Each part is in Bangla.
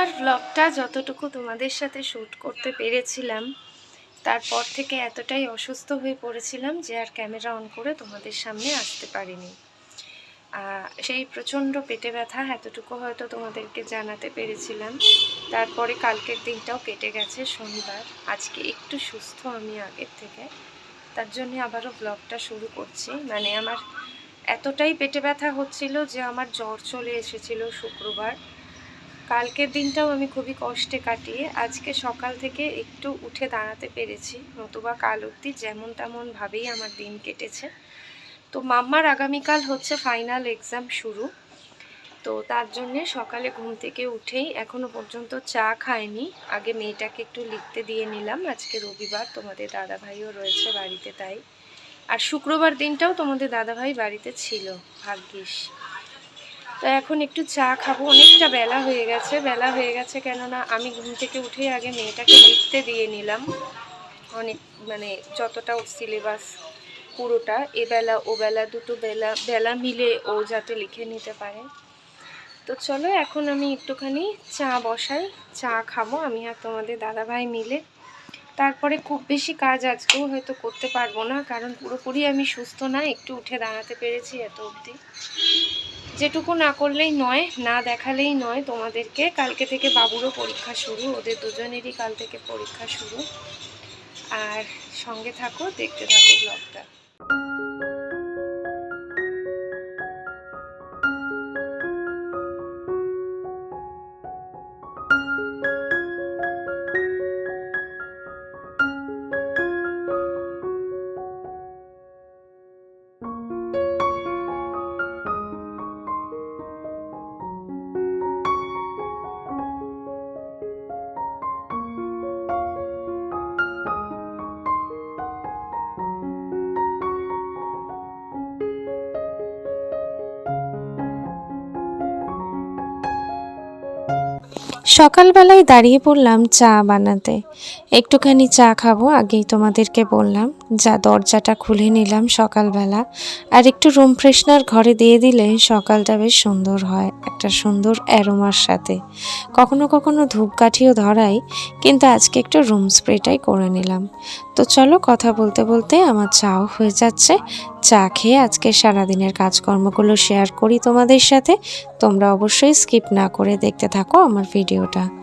শুক্রবার ব্লগটা যতটুকু তোমাদের সাথে শ্যুট করতে পেরেছিলাম, তারপর থেকে এতটাই অসুস্থ হয়ে পড়েছিলাম যে আর ক্যামেরা অন করে তোমাদের সামনে আসতে পারিনি। সেই প্রচণ্ড পেটে ব্যথা এতটুকু হয়তো তোমাদেরকে জানাতে পেরেছিলাম। তারপরে কালকের দিনটাও কেটে গেছে, শনিবার। আজকে একটু সুস্থ আমি আগের থেকে। তার জন্য আবারও ব্লগটা শুরু করছি। মানে আমার এতটাই পেটে ব্যথা হচ্ছিল যে আমার জ্বর চলে এসেছিল শুক্রবার। কালকের দিনটাও আমি খুবই কষ্টে কাটিয়ে আজকে সকাল থেকে একটু উঠে দাঁড়াতে পেরেছি, নতুবা কাল অবধি যেমন তেমন ভাবেই আমার দিন কেটেছে। তো মাম্মার আগামীকাল হচ্ছে ফাইনাল এক্সাম শুরু। তো তার জন্যে সকালে ঘুম থেকে উঠেই এখনও পর্যন্ত চা খায়নি আগে মেয়েটাকে একটু লিখতে দিয়ে নিলাম। আজকে রবিবার, তোমাদের দাদাভাইও রয়েছে বাড়িতে তাই। আর শুক্রবার দিনটাও তোমাদের দাদাভাই বাড়িতে ছিল, ভাগ্যিস। তো এখন একটু চা খাব। অনেকটা বেলা হয়ে গেছে। বেলা হয়ে গেছে কেননা আমি ঘুম থেকে উঠেই আগে মেয়েটাকে লিখতে দিয়ে নিলাম। অনেক মানে যতটা সিলেবাস পুরোটা এবেলা ও বেলা, দুটো বেলা বেলা মিলে ও যাতে লিখে নিতে পারে। তো চলো এখন আমি একটুখানি চা বসাই, চা খাব আমি আর তোমাদের দাদাভাই মিলে। তারপরে খুব বেশি কাজ আজকেও হয়তো করতে পারব না, কারণ পুরোপুরি আমি সুস্থ না, একটু উঠে দাঁড়াতে পেরেছি এত অবধি। যেটুকু না করলেই নয়, না দেখালেই নয়, তোমাদেরকে কালকে থেকে বাবুরও পরীক্ষা শুরু, ওদের দুজনেরই কাল থেকে পরীক্ষা শুরু। আর সঙ্গে থাকো, দেখতে থাকো ব্লগটা সকালবেলায় দাঁড়িয়ে পড়লাম চা বানাতে। একটুখানি চা খাব, আগেই তোমাদেরকে বললাম। যা দরজাটা খুলে নিলাম সকালবেলা। আর একটু রুম ফ্রেশনার ঘরে দিয়ে দিলে সকালটা বেশ সুন্দর হয়, একটা সুন্দর অ্যারোমার সাথে। কখনো কখনো ধূপকাঠিও ধরাই, কিন্তু আজকে একটু রুম স্প্রেটাই করে নিলাম। তো চলো কথা বলতে বলতে আমার চাও হয়ে যাচ্ছে। চা খেয়ে আজকে সারাদিনের কাজকর্মগুলো শেয়ার করি তোমাদের সাথে। তোমরা অবশ্যই স্কিপ না করে দেখতে থাকো আমার ভিডিওটা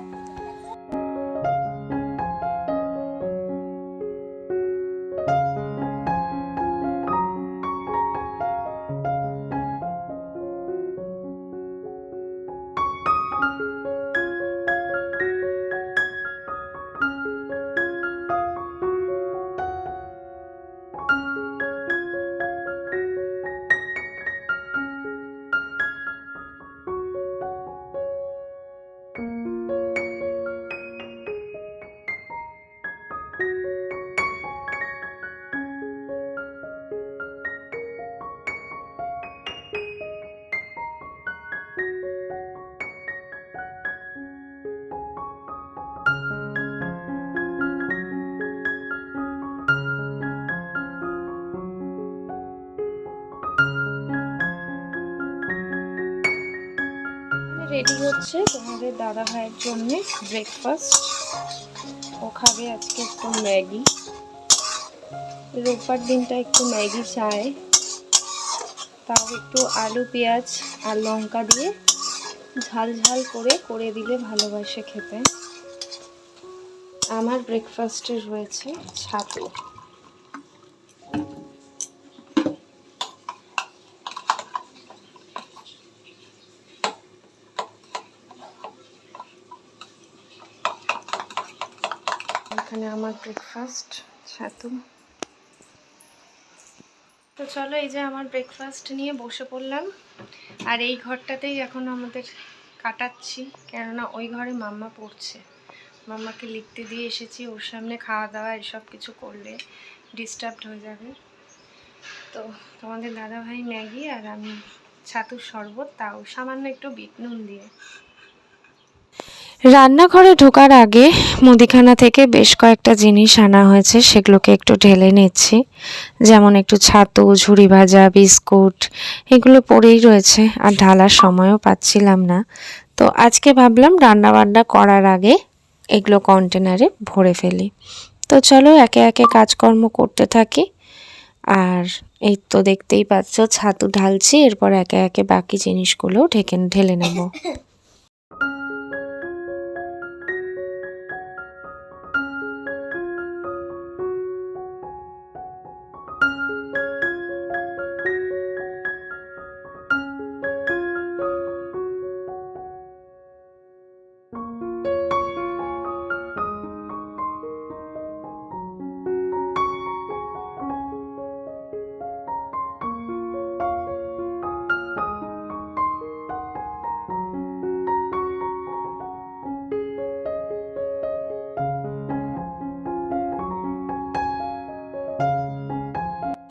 রেডি হচ্ছে তোমাদের দাদা ভাইয়ের জন্য ব্রেকফাস্ট ও খাবে আজকে একটু ম্যাগি। রোববার দিনটা একটু ম্যাগি চায়। তাও একটু আলু, পেঁয়াজ আর লঙ্কা দিয়ে ঝাল ঝাল করে করে দিলে ভালোবাসে খেতে। আমার ব্রেকফাস্টে রয়েছে ছাতু। এখানে আমার ব্রেকফাস্ট ছাতু। তো চলো এই যে আমার ব্রেকফাস্ট নিয়ে বসে পড়লাম। আর এই ঘরটাতেই এখন আমাদের কাটাচ্ছি, কেননা ওই ঘরে মাম্মা পড়ছে। মাম্মাকে লিখতে দিয়ে এসেছি, ওর সামনে খাওয়া দাওয়া এসব কিছু করলে ডিস্টার্বড হয়ে যাবে। তো তোমাদের দাদাভাই ম্যাগি আর আমি ছাতুর শরবত, তাও সামান্য একটু বিট নুন দিয়ে। রান্নাঘরে ঢোকার আগে মুদিখানা থেকে বেশ কয়েকটা জিনিস আনা হয়েছে, সেগুলোকে একটু ঢেলে নিচ্ছি। যেমন একটু ছাতু, ঝুড়ি ভাজা, বিস্কুট, এগুলো পড়েই রয়েছে, আর ঢালার সময়ও পাচ্ছিলাম না। তো আজকে ভাবলাম রান্না বান্না করার আগে এগুলো কন্টেনারে ভরে ফেলি। তো চলো একে একে কাজকর্ম করতে থাকি। আর এই তো দেখতেই পাচ্ছ, ছাতু ঢালছি, এরপর একে একে বাকি জিনিসগুলো ঢেকে ঢেলে নেব।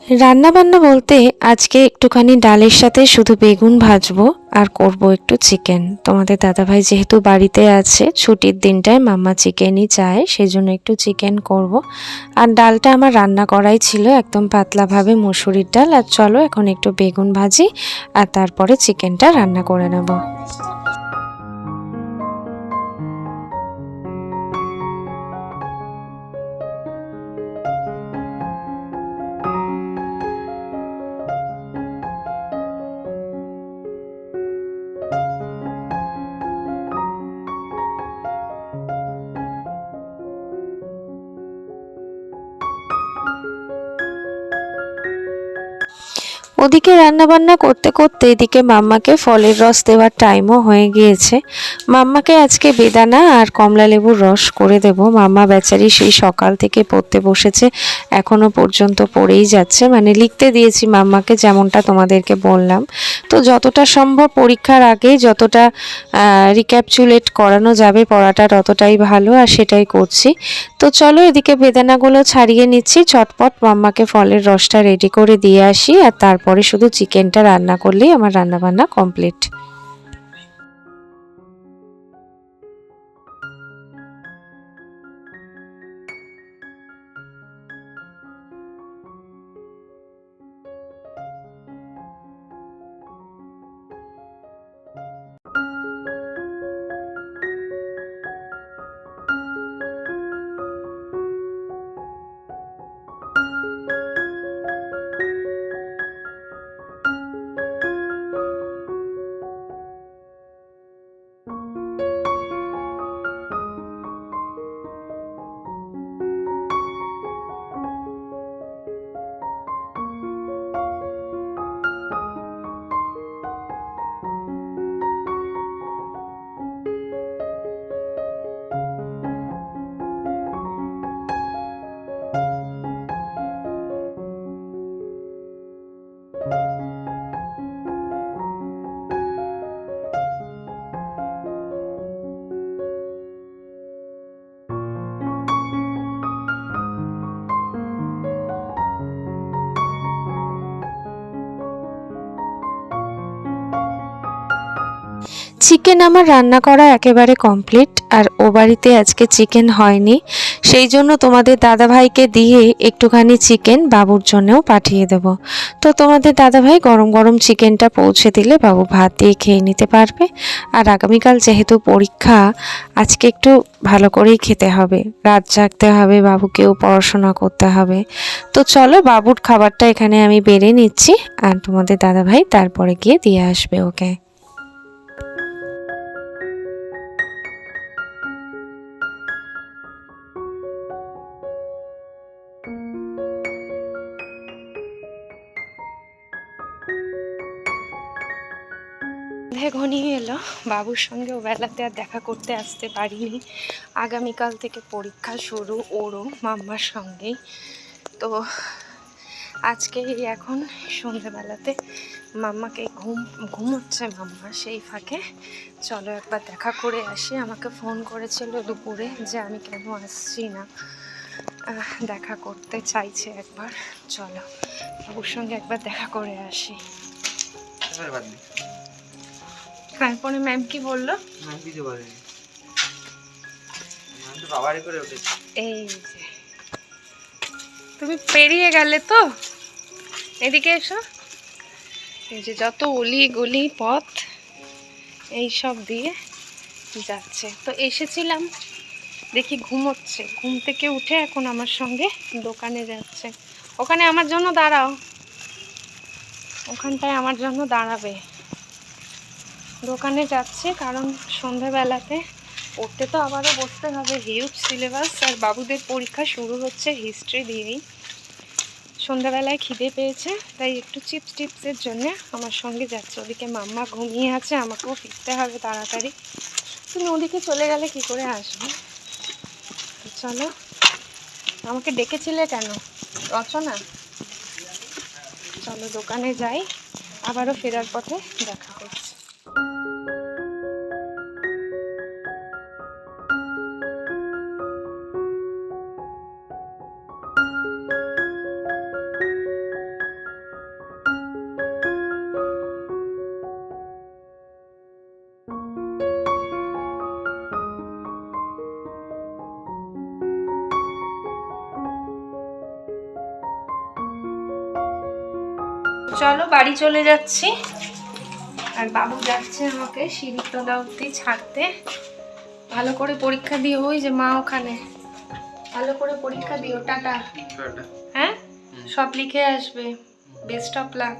রান্না বান্না বলতে আজকে একটুখানি ডালের সাথে শুধু বেগুন ভাজবো আর করব একটু চিকেন তোমাদের দাদাভাই যেহেতু বাড়িতে আছে, ছুটির দিনটায় মাম্মা চিকেনই চায় সেই জন্য একটু চিকেন করব। আর ডালটা আমার রান্না করাই ছিল একদম পাতলাভাবে মসুরির ডাল। আর চলো এখন একটু বেগুন ভাজি আর তারপরে চিকেনটা রান্না করে নেব। ওদিকে রান্না বান্না করতে করতে এদিকে মাম্মাকে ফলের রস দেওয়ার টাইমও হয়ে গিয়েছে। মাম্মাকে আজকে বেদানা আর কমলা লেবুর রস করে দেব। মাম্মা বেচারি সেই সকাল থেকে পড়তে বসেছে, এখনও পর্যন্ত পড়েই যাচ্ছে। মানে লিখতে দিয়েছি মাম্মাকে যেমনটা তোমাদেরকে বললাম। তো যতটা সম্ভব পরীক্ষার আগে যতটা রিক্যাপচুলেট করানো যাবে পড়াটা ততটাই ভালো আর সেটাই করছি। তো চলো এদিকে বেদানাগুলো ছাড়িয়ে নিচ্ছি। চটপট মাম্মাকে ফলের রসটা রেডি করে দিয়ে আসি আর তারপরে শুধু চিকেনটা রান্না করলেই আমার রান্না বান্না কমপ্লিট। চিকেন আমার রান্না করা একেবারে কমপ্লিট আর ও বাড়িতে আজকে চিকেন হয়নি। সেই জন্য তোমাদের দাদাভাইকে দিয়ে একটুখানি চিকেন বাবুর জন্যও পাঠিয়ে দেব। তো তোমাদের দাদাভাই গরম গরম চিকেনটা পৌঁছে দিলে বাবু ভাত দিয়ে খেয়ে নিতে পারবে। আর আগামীকাল যেহেতু পরীক্ষা, আজকে একটু ভালো করেই খেতে হবে। রাত জাগতে হবে, বাবুকেও পড়াশোনা করতে হবে। তো চলো বাবুর খাবারটা এখানে আমি বেড়ে নিচ্ছি, আর তোমাদের দাদাভাই তারপরে গিয়ে দিয়ে আসবে ওকে। সন্ধে ঘনিয়ে এলো। বাবুর সঙ্গে ও বেলাতে আর দেখা করতে আসতে পারিনি। আগামীকাল থেকে পরীক্ষা শুরু ওরও মাম্মার সঙ্গেই। তো আজকে এখন সন্ধেবেলাতে মাম্মাকে ঘুম, ঘুমোচ্ছে মাম্মা সেই ফাঁকে। চলো একবার দেখা করে আসি। আমাকে ফোন করেছিল দুপুরে যে আমি কেন আসছি না। দেখা করতে চাইছে একবার। চলো, বাবুর সঙ্গে একবার দেখা করে আসি। তারপরে ম্যাম কি বলল? আমি কিছু বলিনি। আমি তো বাবারই করে উঠেছি। এই যে। তুমি পেরিয়ে গেলে তো? এদিকে এসো। এই যে যত অলি গলি পথ এই সব দিয়ে যাচ্ছে। তো এসেছিলাম দেখি ঘুমোচ্ছে। ঘুম থেকে উঠে এখন আমার সঙ্গে দোকানে যাচ্ছে। ওখানে আমার জন্য দাঁড়াও। ওখানটায় আমার জন্য দাঁড়াবে। দোকানে যাচ্ছে, কারণ সন্ধেবেলাতে পড়তে তো আবারও বসতে হবে। হিউজ সিলেবাস আর বাবুদের পরীক্ষা শুরু হচ্ছে হিস্ট্রি দিয়েই সন্ধ্যাবেলায় খিদে পেয়েছে, তাই একটু চিপস টিপসের জন্য আমার সঙ্গে যাচ্ছে। ওদিকে মাম্মা ঘুমিয়ে আছে, আমাকেও ফিরতে হবে তাড়াতাড়ি। তুমি ওদিকে চলে গেলে কি করে আসবে? চলো, আমাকে ডেকেছিলে কেন? রচনা? চলো দোকানে যাই, আবারও ফেরার পথে দেখা করছি। চলো বাড়ি চলে যাচ্ছি। আর বাবু যাচ্ছে আমাকে সিঁড়ির তলা অব্দি ছাড়তে। ভালো করে পরীক্ষা দিও ওই যে মা ওখানে। ভালো করে পরীক্ষা দিও টাটা। হ্যাঁ? সব লিখে আসবে। Best of luck.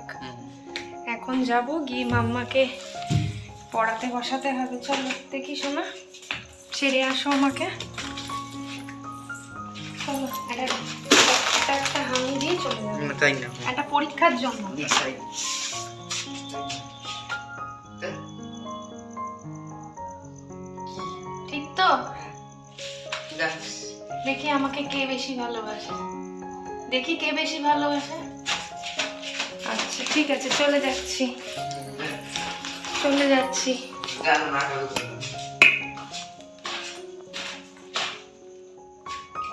এখন যাব গিয়ে মাম্মাকে পড়াতে বসাতে হবে। চলো দেখি শোনা ছেড়ে আসো আমাকে। চলো একটা একটা হামি দিয়ে চলে যাব। তাই না? একটা পরীক্ষার জন্য। তাই ঠিক তো? দেখি আমাকে কে বেশি ভালোবাসে। দেখি কে বেশি ভালোবাসে। আচ্ছা ঠিক আছে চলে যাচ্ছি। চলে যাচ্ছি।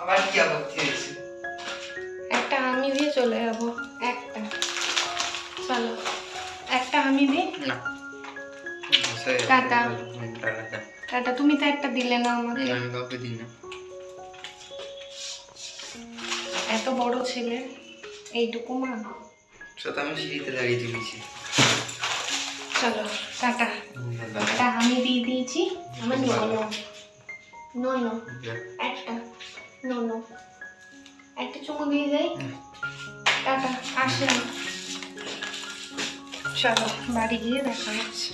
আবার কি আপত্তি হয়েছে? একটা আমি দিয়ে চলে যাব একটা। চলো একটা আমি দিই? না। টাটা। টাটা তুমি তো একটা দিলে না আমাকে। আমি কাউকে দিই না। এত বড় ছেলে এইটুকু মা? সেটা আমি সিঁড়িতে দাঁড়িয়ে দিয়েছি চলো টাটা। টাটা। আমি দিয়ে দিয়েছি আমার ননো ননো একটা। ননো একটা চুমু দিয়ে যাই টাটা আসেন। চলো বাড়ি গিয়ে দেখা হচ্ছে।